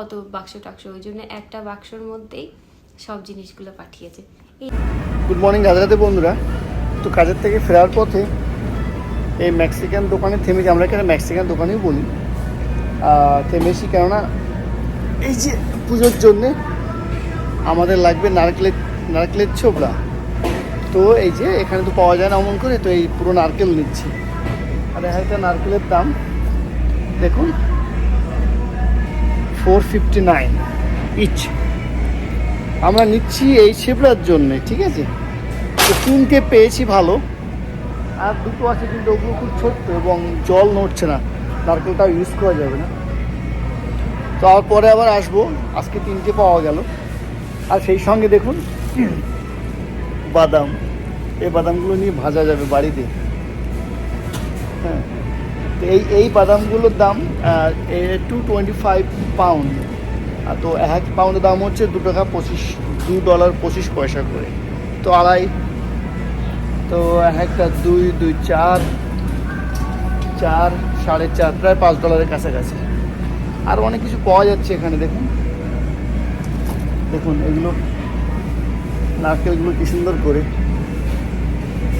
অত বাক্স টাক্স ওই জন্য একটা বাক্সর মধ্যেই সব জিনিসগুলো পাঠিয়েছে। গুড মর্নিং রাধে বন্ধুরা। তো কাজের থেকে ফেরার পথে এই মেক্সিকান দোকানে থেমেছি। আমরা এখানে মেক্সিকান দোকানেই বলি। থেমেছি কেননা এই যে পুজোর জন্যে আমাদের লাগবে নারকেলের নারকেলের ছোবড়া। তো এই যে এখানে তো পাওয়া যায় না অমন করে, তো এই পুরো নারকেল নিচ্ছি। আর একটা নারকেলের দাম, দেখুন ফোর ফিফটি নাইন ইচ। আমরা নিচ্ছি এই ছেপড়ার জন্যে, ঠিক আছে? তো তিনটে পেয়েছি ভালো। আর দুটো আছে কিন্তু ওগুলো খুব ছোট্ট এবং জল নড়ছে না। নারকেলটাও ইউজ করা যাবে না। তো আর পরে আবার আসব। আজকে তিনটে পাওয়া গেল। আর সেই সঙ্গে দেখুন, বাদাম। এই বাদামগুলো নিয়ে ভাজা যাবে বাড়িতে। হ্যাঁ। এই এই বাদামগুলোর দাম টু টোয়েন্টি ফাইভ পাউন্ড তো এক পাউন্ডের দাম হচ্ছে দু টাকা পঁচিশ, দু ডলার পঁচিশ পয়সা করে। তো আড়াই। তো একটা দুই দুই চার চার, সাড়ে চার, প্রায় পাঁচ ডলারের কাছাকাছি। আর অনেক কিছু পাওয়া যাচ্ছে এখানে, দেখুন। দেখুন, এগুলো নারকেলগুলো কি সুন্দর করে।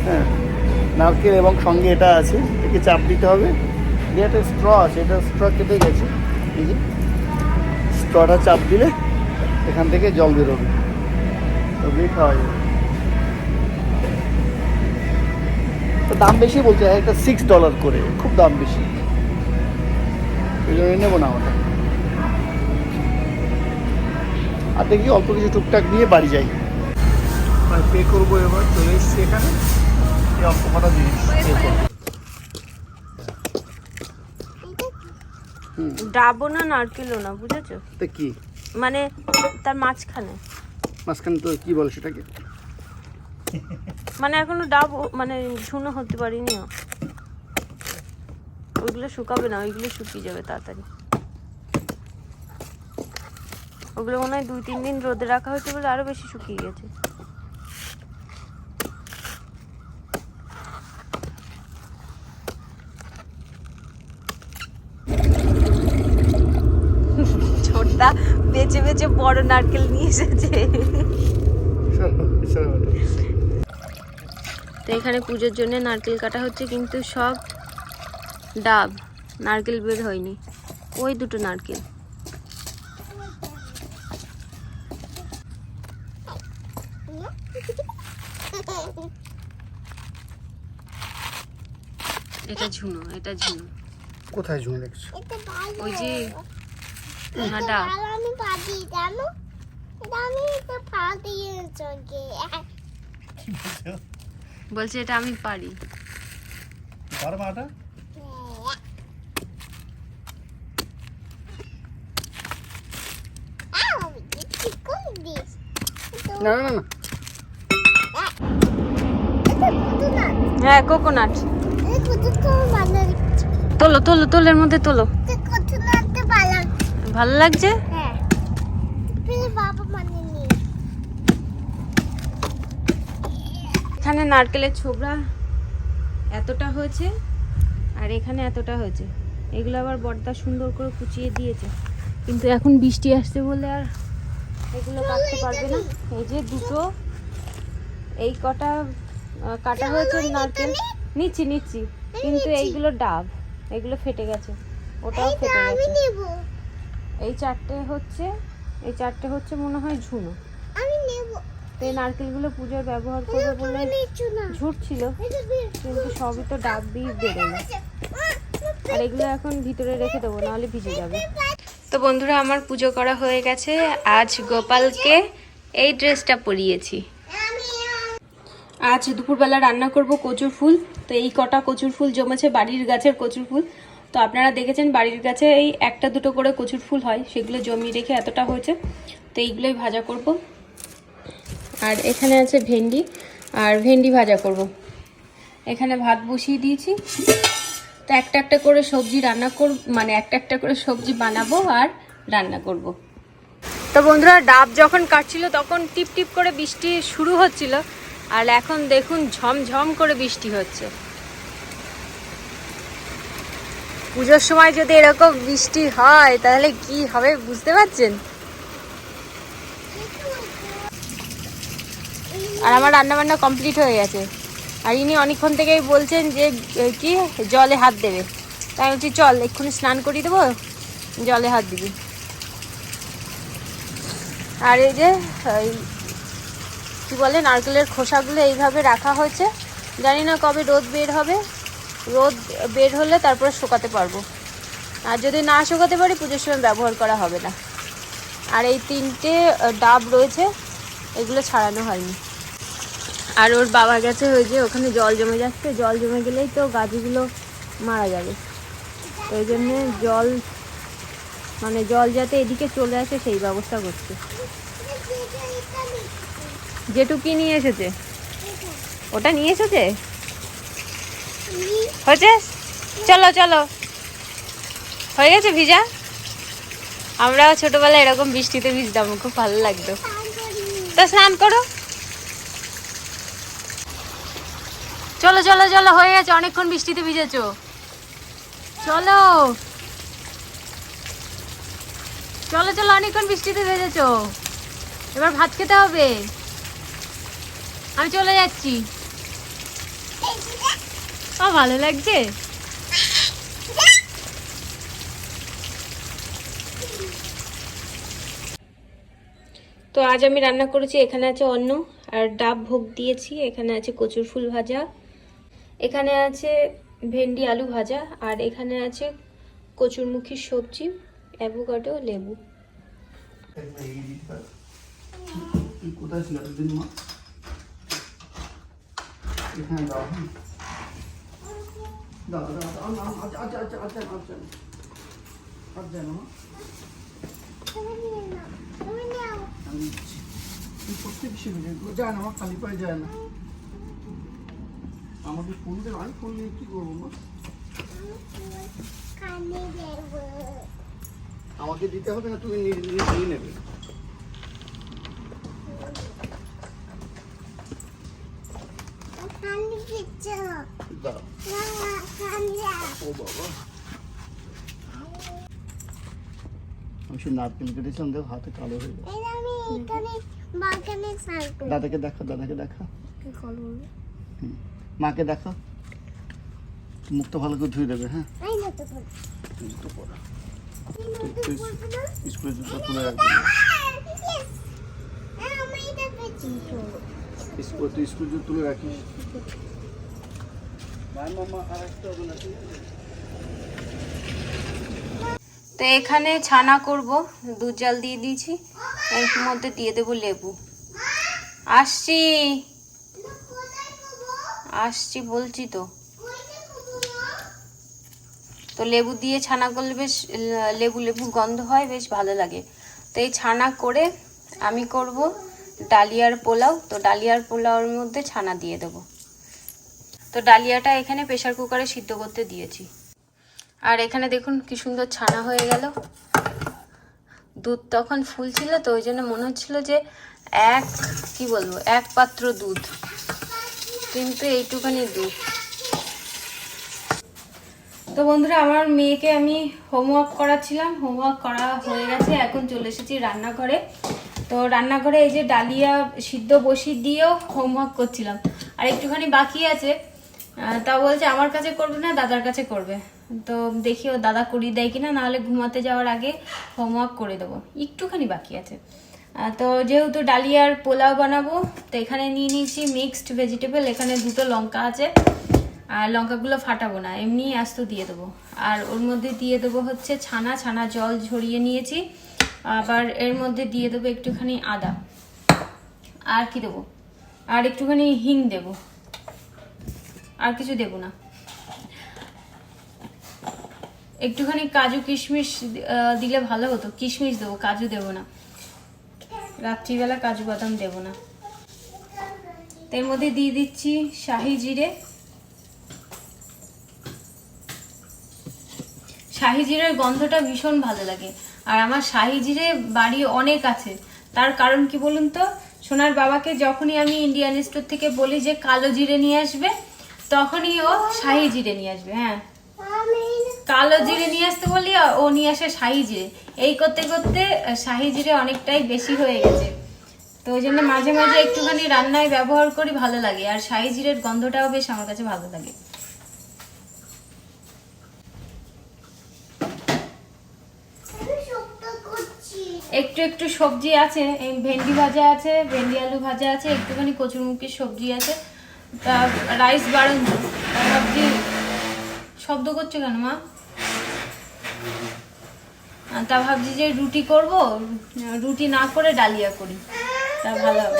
হ্যাঁ নারকেল এবং সঙ্গে এটা আছে, একে চাপ দিতে হবে। দিয়ে একটা স্ট্র আছে, এটা স্ট্র কেটে গেছে। এই যে, স্ট্রটা চাপ দিলে এখান থেকে জল বেরোবে। তবেই খাওয়া যাবে। দাম বেশি বলছে, একটা সিক্স ডলার করে, খুব দাম বেশি। ওই জন্য নেব না ওটা। আর দেখি অল্প কিছু টুকটাক নিয়ে বাড়ি যাই। পে করব এবার, চলে এসছি এখানে। অল্প কটা জিনিস pay করব। ডাবও না নারকেলও না বুঝেছ? তা কি? মানে তার মাঝখানে। মাঝখানে তো কি বলে সেটাকে? মানে এখনও ডাব মানে শুনো হতে পারিনি ওইগুলো শুকাবে না ওইগুলো শুকিয়ে যাবে তাড়াতাড়ি। ওগুলো মনে হয় দুই তিন দিন রোদে রাখা হয়েছে বলে আরও বেশি শুকিয়ে গেছে। বড় নারকেল নিয়ে এসেছে। তো এখানে পুজোর জন্য নারকেল কাটা হচ্ছে কিন্তু সব ডাব নারকেল বের হয়নি। ওই দুটো নারকেল। এটা ঝুনো এটা ঝুনো। কোথায় ঝুঁকে দেখছ? ওই যে না আমি জানো আমি তো বলছে এটা আমি পারি। পার মাটা? না না না না। হ্যাঁ কোকোনাট। তোলো তোলো তোলের মধ্যে তোলো। তো ভালো লাগছে? হ্যাঁ। বাবা মানে এখানে নারকেলের ছোবড়া এতটা হয়েছে আর এখানে এতটা হয়েছে। এগুলো আবার বড়দা সুন্দর করে কুচিয়ে দিয়েছে। কিন্তু এখন বৃষ্টি আসছে বলে আর এগুলো কাটতে পারবে না। এই যে দুটো এই কটা কাটা হয়েছে নারকেল। নিচ্ছি নিচ্ছি। কিন্তু এইগুলো ডাব। এগুলো ফেটে গেছে। ওটাও ফেটে গেছে। এই চারটে হচ্ছে এই চারটে হচ্ছে মনে হয় ঝুনো। আমি নেব। তো এই নারকেলগুলো পুজোর ব্যবহার করবে বলে ঝুট ছিল কিন্তু সবই তো ডাব দিয়ে বেরোলো আর এগুলো এখন ভিতরে রেখে দেবো নাহলে ভিজে যাবে। তো বন্ধুরা আমার পুজো করা হয়ে গেছে। আজ গোপালকে এই ড্রেসটা পরিয়েছি। আজ দুপুরবেলা রান্না করব কচুর ফুল। তো এই কটা কচুর ফুল জমেছে বাড়ির গাছের কচুর ফুল। তো আপনারা দেখেছেন বাড়ির কাছে এই একটা দুটো করে কচুর ফুল হয়, সেগুলো জমিয়ে রেখে এতটা হয়েছে। তো এইগুলোই ভাজা করব। আর এখানে আছে ভেন্ডি, আর ভেন্ডি ভাজা করব। এখানে ভাত বসিয়ে দিয়েছি। তো একটা একটা করে সবজি রান্না কর মানে একটা একটা করে সবজি বানাবো আর রান্না করব। তো বন্ধুরা, ডাব যখন কাটছিল তখন টিপ টিপ করে বৃষ্টি শুরু হচ্ছিল, আর এখন দেখুন ঝমঝম করে বৃষ্টি হচ্ছে। পুজোর সময় যদি এরকম বৃষ্টি হয়, তাহলে কি হবে বুঝতে পারছেন? আর আমার রান্না বান্না কমপ্লিট হয়ে গেছে। আর ইনি অনেকক্ষণ থেকেই বলছেন যে কি? জলে হাত দেবে। তাই বলছি, চল, এক্ষুনি স্নান করিয়ে দেবো, জলে হাত দিবি। আর এই যে কি বলে, নারকেলের খোসাগুলো এইভাবে রাখা হয়েছে। জানি না কবে রোদ বের হবে। রোদ বের হলে তারপরে শুকাতে পারব। আর যদি না শুকাতে পারি, পুজোর সময় ব্যবহার করা হবে না। আর এই তিনটে ডাব রয়েছে, এগুলো ছাড়ানো হয়নি। আর ওর বাবা গেছে ওই যে ওখানে জল জমে যাচ্ছে, জল জমে গেলেই তো গাছগুলো মারা যাবে। ওই জন্যে জল মানে জল যাতে এদিকে চলে আসে, সেই ব্যবস্থা করছে। যেটুকি নিয়ে এসেছে? ওটা নিয়ে এসেছে? হয়েছে? চলো চলো। হয়ে গেছে ভিজা? আমরাও ছোটবেলায় এরকম বৃষ্টিতে ভিজতাম, খুব ভালো লাগতো। তো স্নান করো। চলো চলো চলো, হয়ে গেছে, অনেকক্ষণ বৃষ্টিতে ভিজেছো। চলো। চলো চলো, অনেকক্ষণ বৃষ্টিতে ভেজেছো। এবার ভাত খেতে হবে। আমি চলে যাচ্ছি। ও ভালো লাগছে? তো আজ আমি রান্না করেছি এখানে আছে অন্ন আর ডাব ভোগ দিয়েছি এখানে আছে কচুর ফুল ভাজা এখানে আছে ভেন্ডি আলু ভাজা আর এখানে আছে কচুরমুখী সবজি অ্যাভোকাডো লেবু। কোথায় ছিল এতদিন মা? এখানে না আমাকে ফোন দেবে, আমি ফোন নিয়ে কি করব আমাকে দিতে হবে না, তুমি নিয়ে নেবে। দাও ও বাবা আমি সে নারকেল কেটেছিলাম দেখো হাতে কালো হয়ে গেছে। দাদাকে দেখো দাদাকে দেখা। মাকে দেখা। মুখটা ভালো করে ধুয়ে দেবে হ্যাঁ? স্কুলের জুতো তুলে রাখবে। স্কুল তুই স্কুল জুতো তুলে রাখিস ভাই মামা আর একটা হবে না ঠিক আছে তো এখানে ছানা করব, দুধ জাল দিয়ে দিয়েছি, এর মধ্যে দিয়ে দেবো লেবু। আসছি। আসছি বলছি তো। তো লেবু দিয়ে ছানা করলে বেশ, লেবু লেবু গন্ধ হয়, বেশ ভালো লাগে। তো এই ছানা করে আমি করব ডালিয়ার পোলাও। তো ডালিয়ার পোলাওর মধ্যে ছানা দিয়ে দেবো। তো ডালিয়াটা এখানে প্রেশার কুকারে সিদ্ধ করতে দিয়েছি। আর এখানে দেখুন কি সুন্দর ছানা হয়ে গেল। দুধ তখন ফুল ছিল, তো ওই জন্য মনে হচ্ছিল যে এক, কি বলব, এক পাত্র দুধ। কিন্তু এইটুখানি দুধ। তো বন্ধুরা, আমার মেয়েকে আমি হোমওয়ার্ক করাচ্ছিলাম। হোমওয়ার্ক করা হয়ে গেছে, এখন চলে এসেছি রান্নাঘরে। তো রান্নাঘরে এই যে ডালিয়া সিদ্ধ বসি দিয়েও হোমওয়ার্ক করছিলাম। আর একটুখানি বাকি আছে। তা বলছে, আমার কাছে করবে না, দাদার কাছে করবে। তো দেখি ও দাদা করিয়ে দেয় কিনা নাহলে ঘুমাতে যাওয়ার আগে হোমওয়ার্ক করে দেবো। একটুখানি বাকি আছে। তো যেহেতু ডালিয়ার পোলাও বানাবো, তো এখানে নিয়ে নিয়েছি মিক্সড ভেজিটেবল এখানে দুটো লঙ্কা আছে। আর লঙ্কাগুলো ফাটাবো না, এমনি আস্ত দিয়ে দেবো। আর ওর মধ্যে দিয়ে দেবো হচ্ছে ছানা ছানা জল ঝরিয়ে নিয়েছি। আবার এর মধ্যে দিয়ে দেবো একটুখানি আদা। আর কি দেবো? আর একটুখানি হিং দেবো। আর কিছু দেবো না। একটুখানি কাজু কিশমিশ দিলে ভালো হতো। কিশমিশ দেবো, কাজু দেবো না। রাত্রিবেলা কাজু বাদাম দেবো না। এর মধ্যে দিয়ে দিচ্ছি শাহি জিরে। শাহি জিরের গন্ধটা ভীষণ ভালো লাগে। আর আমার শাহি জিরে বাড়ি অনেক আছে। তার কারণ কি বলুন তো? সোনার বাবাকে যখনই আমি ইন্ডিয়ান স্টোর থেকে বলি যে কালো জিরে নিয়ে আসবে তখনই ও শাহি জিরে নিয়ে আসবে হ্যাঁ। কালো জিরে নিয়ে আসতে বলি ও নিয়ে আসে শাহি জিরে। এই করতে করতে শাহি জিরে অনেকটাই বেশি হয়ে গেছে। তো ওই জন্য মাঝে মাঝে একটুখানি রান্নায় ব্যবহার করি ভালো লাগে। আর শাহি জিরের গন্ধটাও বেশ আমার কাছে ভালো লাগে। একটু একটু সবজি আছে ভেন্ডি ভাজা আছে ভেন্ডি আলু ভাজা আছে একটুখানি কচুরমুখির সবজি আছে। তা রাইস বাড়ন। তা ভাবছি শব্দ করছ কেন মা? তা ভাবছি যে রুটি করব রুটি না করে ডালিয়া করি। তা ভালো হবে।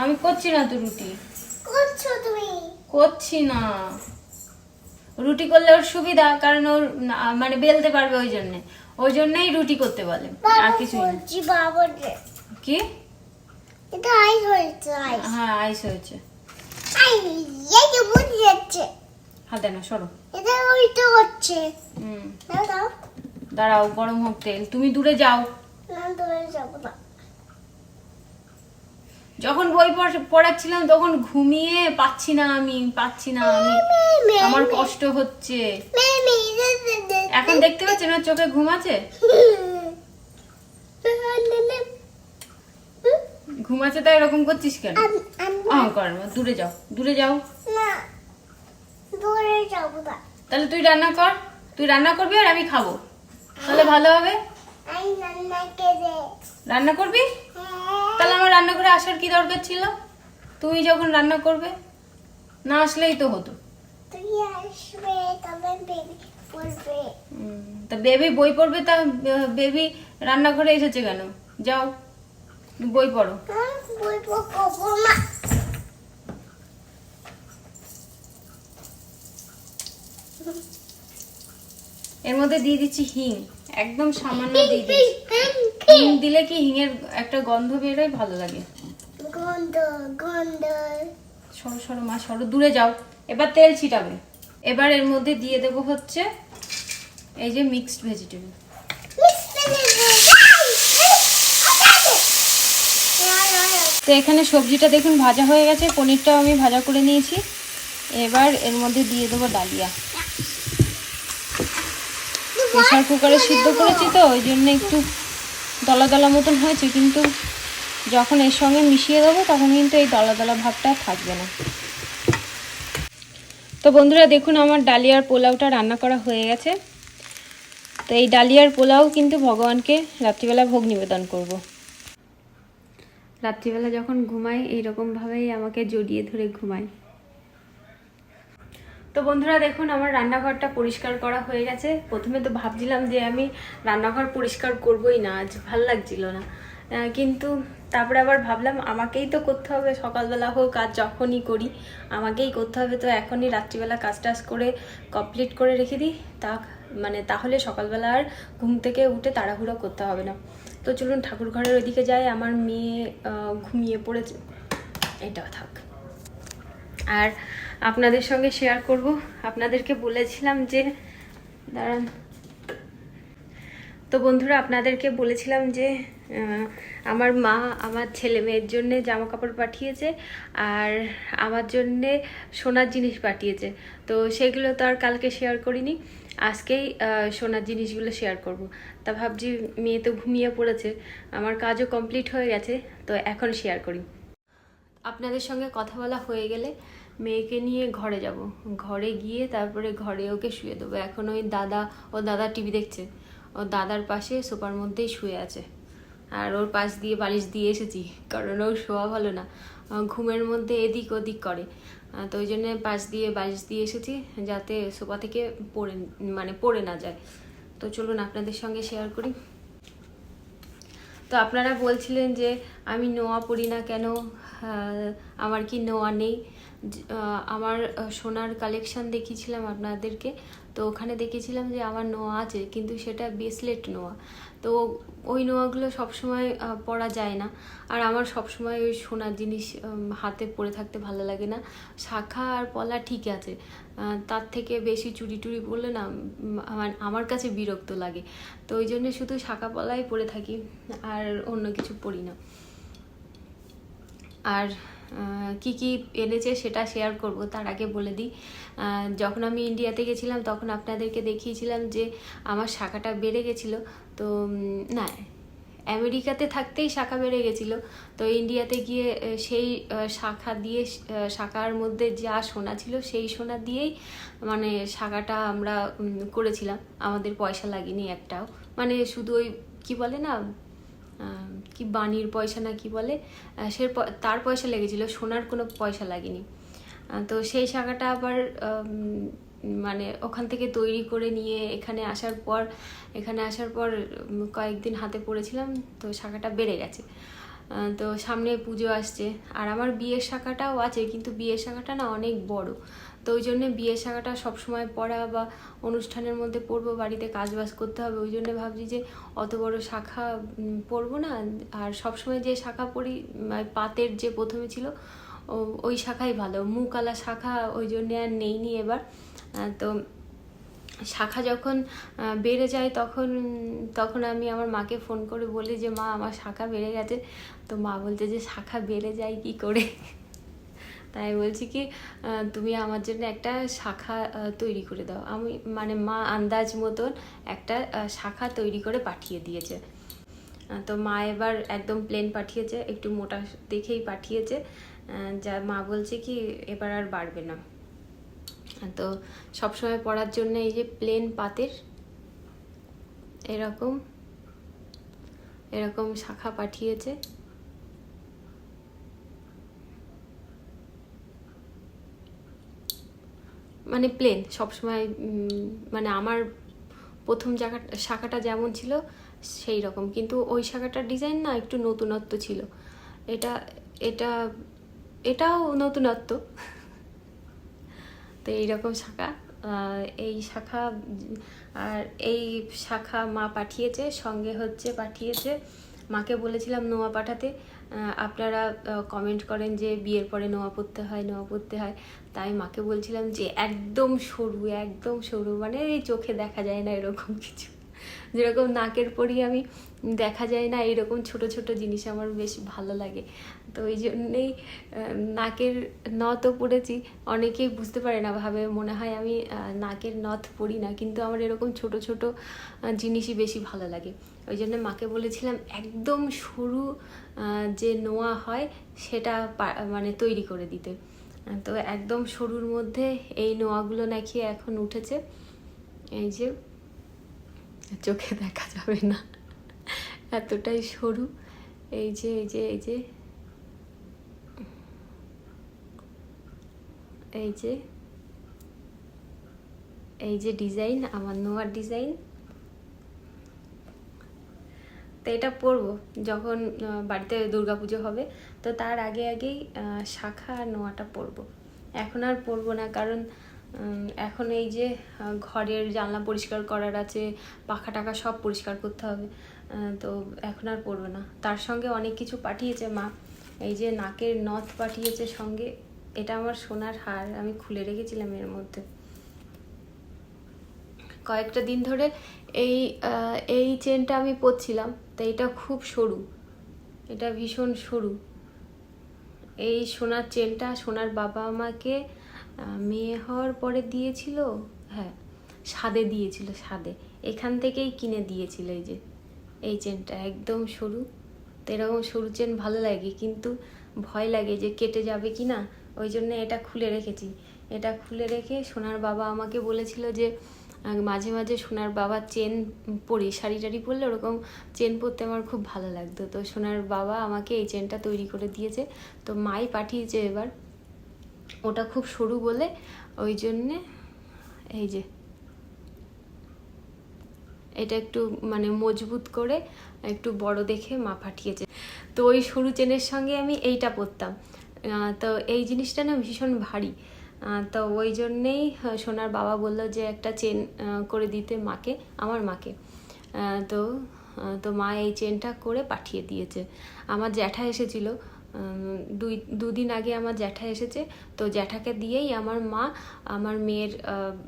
আমি করছি না তো রুটি। করছি না। রুটি করলে ওর সুবিধা কারণ ওর মানে বেলতে পারবে ওই জন্যে। ওই জন্যই রুটি করতে বলে। আর কিছুই কি? এটা হয়েছে হ্যাঁ আইস হয়েছে। এই যে বুঝে যাচ্ছে। হাতে না সরো। এটা ওইটা হচ্ছে। হুম। দাও দাও। দাঁড়াও গরম হোক তেল। তুমি দূরে যাও। না দূরে যাব না। যখন বই পড়- পড়াচ্ছিলাম তখন ঘুমিয়ে পাচ্ছি না আমি পাচ্ছি না আমি। আমার কষ্ট হচ্ছে। এখন দেখতে পাচ্ছেন না চোখে ঘুম আছে? ঘুম আছে তাই এরকম করছিস কেন? না, দূরে যাও দূরে যাও। না দূরে না। তাহলে তুই রান্না কর তুই রান্না করবি আর আমি খাব। তাহলে ভালো হবে? রান্না করবি? তাহলে আমার রান্না করে আসার কি দরকার ছিল? তুমি যখন রান্না করবে না আসলেই তো হতো। তুই তা বেবি বই পড়বে তা বেবি রান্নাঘরে এসেছে কেন? যাও। বই পড়ো। বলব কবো না এর মধ্যে দিয়ে দিচ্ছি হিং। একদম সামান্য দিয়ে দিচ্ছি। হিং দিলে কি হিঙের একটা গন্ধ বেরোয়? ভালো লাগে। গন্ধ গন্ধ সরো সরো, মা, সরো। দূরে যাও। এবার তেল ছিটাবে। এবার এর মধ্যে দিয়ে দেবো হচ্ছে এই যে মিক্সড ভেজিটেবল তো এখানে সবজিটা দেখুন, ভাজা হয়ে গেছে, পনিরটাও আমি ভাজা করে নিয়েছি। এবার এর মধ্যে দিয়ে দেবো ডালিয়া। প্রেশার কুকারে সিদ্ধ করেছি তো, ওই জন্য একটু দলা দলা মতন হয়েছে, কিন্তু যখন এর সঙ্গে মিশিয়ে দেবো, তখন কিন্তু এই দলা দলা ভাবটা থাকবে না। তো বন্ধুরা, দেখুন আমার ডালিয়ার পোলাওটা রান্না করা হয়ে গেছে। তো এই ডালিয়ার পোলাও কিন্তু ভগবানকে রাত্রিবেলা ভোগ নিবেদন করব। রাত্রিবেলা যখন ঘুমাই এইরকমভাবেই আমাকে জড়িয়ে ধরে ঘুমাই। তো বন্ধুরা, দেখুন, আমার রান্নাঘরটা পরিষ্কার করা হয়ে গেছে। প্রথমে তো ভাবছিলাম যে আমি রান্নাঘর পরিষ্কার করবই না, আজ ভালো লাগছিল না। কিন্তু তারপরে আবার ভাবলাম, আমাকেই তো করতে হবে, সকালবেলা হোক আর যখনই করি, আমাকেই করতে হবে। তো এখনই রাত্রিবেলা কাজ টাজ করে কমপ্লিট করে রেখে দিই। তা মানে তাহলে সকালবেলা আর ঘুম থেকে উঠে তাড়াহুড়ো করতে হবে না। তো চলুন ঠাকুর ঘরের ওইদিকে যাই, আমার মেয়ে ঘুমিয়ে পড়েছে। এটা থাক। আর আপনাদের সঙ্গে শেয়ার করব। আপনাদেরকে বলেছিলাম যে, দাঁড়ান। তো বন্ধুরা, আপনাদেরকে বলেছিলাম যে আমার মা আমার ছেলে মেয়ের জন্যে জামা কাপড় পাঠিয়েছে আর আমার জন্যে সোনার জিনিস পাঠিয়েছে। তো সেগুলো তো আর কালকে শেয়ার করিনি। আজকেই সোনার জিনিসগুলো শেয়ার করব। তা ভাবছি মেয়ে তো ঘুমিয়ে পড়েছে, আমার কাজও কমপ্লিট হয়ে গেছে, তো এখন শেয়ার করি। আপনাদের সঙ্গে কথা বলা হয়ে গেলে মেয়েকে নিয়ে ঘরে যাব। ঘরে গিয়ে তারপরে ঘরে ওকে শুয়ে দেবো। এখন ওই দাদা ও দাদা টিভি দেখছে। ও দাদার পাশে সোফার মধ্যেই শুয়ে আছে। আর ওর পাশ দিয়ে বালিশ দিয়ে এসেছি, কারণ ওর শোয়া ভালো না। ঘুমের মধ্যে এদিক ওদিক করে। তো ওই জন্য পাশ দিয়ে বালিশ দিয়ে এসেছি যাতে সোফা থেকে পড়ে মানে পড়ে না যায়। তো চলুন আপনাদের সঙ্গে শেয়ার করি। তো আপনারা বলছিলেন যে, আমি নোয়া পড়ি না কেন? আমার কি নোয়া নেই? আমার সোনার কালেকশন দেখিয়েছিলাম আপনাদেরকে। তো ওখানে দেখেছিলাম যে আমার নোয়া আছে, কিন্তু সেটা ব্রেসলেট নোয়া। তো ওই নোয়াগুলো সবসময় পরা যায় না। আর আমার সবসময় ওই সোনার জিনিস হাতে পরে থাকতে ভালো লাগে না। শাখা আর পলা ঠিক আছে। তার থেকে বেশি চুরি টুরি পরলে না আমার আমার কাছে বিরক্ত লাগে। তো ওই জন্য শুধু শাখা পলাই পরে থাকি, আর অন্য কিছু পরি না। আর কি কি এনেছে সেটা শেয়ার করব, তার আগে বলে দিই। যখন আমি ইন্ডিয়াতে গেছিলাম, তখন আপনাদেরকে দেখিয়েছিলাম যে আমার শাখাটা বেড়ে গেছিল। তো না, আমেরিকাতে থাকতেই শাখা বেড়ে গেছিল। তো ইন্ডিয়াতে গিয়ে সেই শাখা দিয়ে শাখার মধ্যে যা সোনা ছিল, সেই সোনা দিয়েই মানে শাখাটা আমরা করেছিলাম। আমাদের পয়সা লাগেনি একটাও। মানে শুধু ওই, কি বলে না কি বাণীর পয়সা না কি বলে সে তার পয়সা লেগেছিল, সোনার কোনো পয়সা লাগেনি। তো সেই শাখাটা আবার মানে ওখান থেকে তৈরি করে নিয়ে এখানে আসার পর, এখানে আসার পর কয়েকদিন হাতে পড়েছিলাম, তো শাখাটা বেড়ে গেছে। তো সামনে পুজো আসছে। আর আমার বিয়ের শাখাটাও আছে, কিন্তু বিয়ের শাখাটা না অনেক বড়। তো ওই জন্যে বিয়ের শাখাটা সবসময় পড়া বা অনুষ্ঠানের মধ্যে পড়ব বাড়িতে কাজবাজ করতে হবে। ওই জন্য ভাবছি যে অত বড় শাখা পরবো না। আর সবসময় যে শাখা পরি উম, পাতের যে প্রথমে ছিল ওই শাখাই ভালো। মুকালা শাখা ওই জন্যে আর নেইনি এবার। তো শাখা যখন বেড়ে যায় তখন তখন আমি আমার মাকে ফোন করে বলি যে মা আমার শাখা বেড়ে গেছে। তো মা বলছে যে শাখা বেড়ে যায় কি করে? তাই বলছি কি তুমি আমার জন্য একটা শাখা তৈরি করে দাও। আমি মানে মা আন্দাজ মতন একটা শাখা তৈরি করে পাঠিয়ে দিয়েছে। তো মা এবার একদম প্লেন পাঠিয়েছে, একটু মোটা দেখেই পাঠিয়েছে। যা মা বলছে কি, এবার আর বাড়বে না। তো সবসময় পড়ার জন্য এই যে প্লেন পাতের, এরকম এরকম শাখা পাঠিয়েছে। মানে প্লেন সবসময় মানে আমার প্রথম জায়গা, শাখাটা যেমন ছিল সেই রকম কিন্তু ওই শাখাটার ডিজাইন না একটু নতুনত্ব ছিল। এটা এটা, এটাও নতুনত্ব। তো এইরকম শাখা। এই শাখা, আর এই শাখা মা পাঠিয়েছে, সঙ্গে হচ্ছে পাঠিয়েছে মাকে বলেছিলাম নোয়া পাঠাতে। আপনারা কমেন্ট করেন যে বিয়ের পরে নোয়া পড়তে হয়, নোয়া পড়তে হয়। তাই মাকে বলছিলাম যে একদম সরু একদম সরু। মানে এই চোখে দেখা যায় না এরকম কিছু। যেরকম নাকের পরই আমি দেখা যায় না, এরকম ছোট ছোট জিনিস আমার বেশ ভালো লাগে। তো ওই জন্যেই নাকের নথও পড়েছি। অনেকেই বুঝতে পারে না, ভাবে মনে হয় আমি নাকের নথ পড়ি না। কিন্তু আমার এরকম ছোট ছোট জিনিসই বেশি ভালো লাগে। ওই জন্য মাকে বলেছিলাম, একদম সরু যে নোয়া হয় সেটা মানে তৈরি করে দিতে। তো একদম সরুর মধ্যে এই নোয়াগুলো নাকি এখন উঠেছে। এই যে, চোখে দেখা যাবে না। এতটাই সরু। এই যে এই যে এই যে এই যে এই যে ডিজাইন, আমার নোয়ার ডিজাইন। তো এটা পরবো যখন বাড়িতে দুর্গাপুজো হবে। তো তার আগে আগেই শাখা আর নোয়াটা পরবো। এখন আর পরবো না কারণ এখন এই যে ঘরের জানলা পরিষ্কার করার আছে, পাখা টাকা সব পরিষ্কার করতে হবে তো এখন আর পরবো না। তার সঙ্গে অনেক কিছু পাঠিয়েছে মা। এই যে নাকের নথ পাঠিয়েছে সঙ্গে, এটা আমার সোনার হার, আমি খুলে রেখেছিলাম এর মধ্যে। কয়েকটা দিন ধরে এই এই চেনটা আমি পরছিলাম। তো এটা খুব সরু। এটা ভীষণ সরু। এই সোনার চেনটা সোনার বাবা আমাকে মেয়ে হওয়ার পরে দিয়েছিল হ্যাঁ সাদে দিয়েছিল, সাদে। এখান থেকেই কিনে দিয়েছিল এই যে, এই চেনটা একদম সরু। তো এরকম সরু চেন ভালো লাগে, কিন্তু ভয় লাগে যে কেটে যাবে কি না। ওই জন্য এটা খুলে রেখেছি। এটা খুলে রেখে সোনার বাবা আমাকে বলেছিল যে মাঝে মাঝে সোনার বাবা চেন পরি, শাড়ি টাড়ি পরলে ওরকম চেন পরতে আমার খুব ভালো লাগতো। তো সোনার বাবা আমাকে এই চেনটা তৈরি করে দিয়েছে। তো মাই পাঠিয়েছে এবার। ওটা খুব সরু বলে, ওই জন্যে এই যে এটা একটু মানে মজবুত করে একটু বড় দেখে মা পাঠিয়েছে। তো ওই সরু চেনের সঙ্গে আমি এইটা পরতাম। তো এই জিনিসটা না ভীষণ ভারী। তো ওই জন্যেই সোনার বাবা বলল যে একটা চেন করে দিতে মাকে, আমার মাকে। তো তো মা এই চেনটা করে পাঠিয়ে দিয়েছে। আমার জ্যাঠা এসেছিল দুই, দুদিন আগে আমার জ্যাঠা এসেছে। তো জ্যাঠাকে দিয়েই আমার মা আমার মেয়ের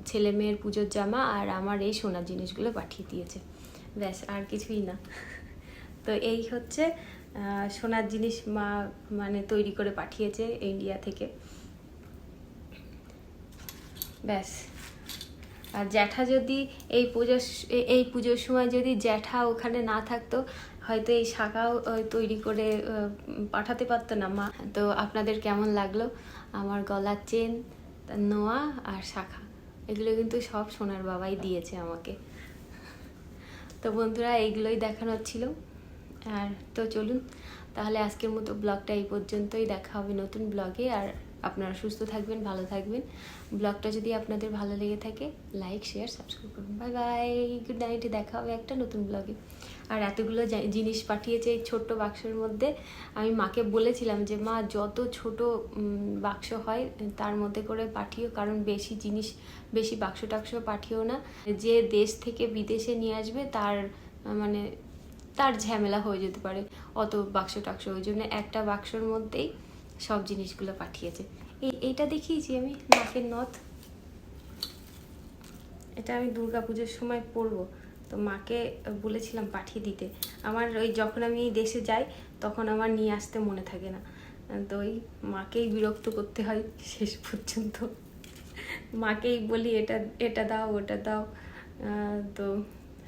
ছেলে মেয়ের পুজোর জামা আর আমার এই সোনার জিনিসগুলো পাঠিয়ে দিয়েছে। ব্যাস, আর কিছুই না। তো এই হচ্ছে সোনার জিনিস মা মানে তৈরি করে পাঠিয়েছে ইন্ডিয়া থেকে। ব্যাস। আর জ্যাঠা যদি এই পুজোর এই পুজোর সময় যদি জ্যাঠা ওখানে না থাকতো, হয়তো এই শাখাও তৈরি করে পাঠাতে পারতো না মা। তো আপনাদের কেমন লাগল? আমার গলার চেন, নোয়া আর শাখা, এগুলো কিন্তু সব সোনার বাবাই দিয়েছে আমাকে। তো বন্ধুরা, এইগুলোই দেখানোর ছিল। আর তো চলুন, তাহলে আজকের মতো ব্লগটা এই পর্যন্তই। দেখা হবে নতুন ব্লগে। আর আপনারা সুস্থ থাকবেন, ভালো থাকবেন। ব্লগটা যদি আপনাদের ভালো লেগে থাকে লাইক শেয়ার সাবস্ক্রাইব করুন। বাই বাই গুড নাইটে দেখা হবে একটা নতুন ব্লগে আর এতগুলো জিনিস পাঠিয়েছে এই ছোট্ট বাক্সের মধ্যে। আমি মাকে বলেছিলাম যে, মা, যত ছোট বাক্স হয়, তার মধ্যে করে পাঠিও। কারণ বেশি জিনিস, বেশি বাক্স টাক্স পাঠিও না। যে দেশ থেকে বিদেশে নিয়ে আসবে, তার মানে তার ঝামেলা হয়ে যেতে পারে। অত বাক্স টাক্স। ওই জন্য একটা বাক্সর মধ্যেই সব জিনিসগুলো পাঠিয়েছে। এই, এইটা দেখিয়েছি আমি নাকের নথ। এটা আমি দুর্গা পুজোর সময় পরবো। তো মাকে বলেছিলাম পাঠিয়ে দিতে। আমার ওই যখন আমি এই দেশে যাই, তখন আমার নিয়ে আসতে মনে থাকে না। তো ওই মাকেই বিরক্ত করতে হয় শেষ পর্যন্ত। মাকেই বলি, এটা এটা দাও, ওটা দাও। তো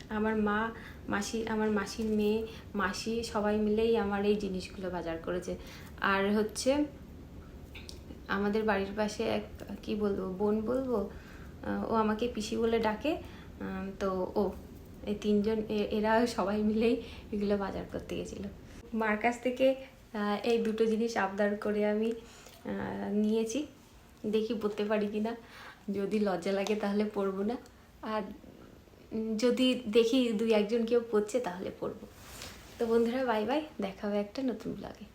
আমার মা, মাসি, আমার মাসির মেয়ে, মাসি সবাই মিলেই আমার এই জিনিসগুলো বাজার করেছে। আর হচ্ছে আমাদের বাড়ির পাশে এক, কি বলব, বোন বলব ও আমাকে পিসি বলে ডাকে তো ও, এই তিনজন এরা সবাই মিলেই এগুলো বাজার করতে গেছিল। মার কাছ থেকে এই দুটো জিনিস আবদার করে আমি নিয়েছি। দেখি পরতে পারি কি না যদি লজ্জা লাগে তাহলে পরবো না। আর যদি দেখি দুই একজন কেউ পড়ছে তাহলে পরবো তো বন্ধুরা, বাই বাই। দেখা হবে একটা নতুন ব্লগে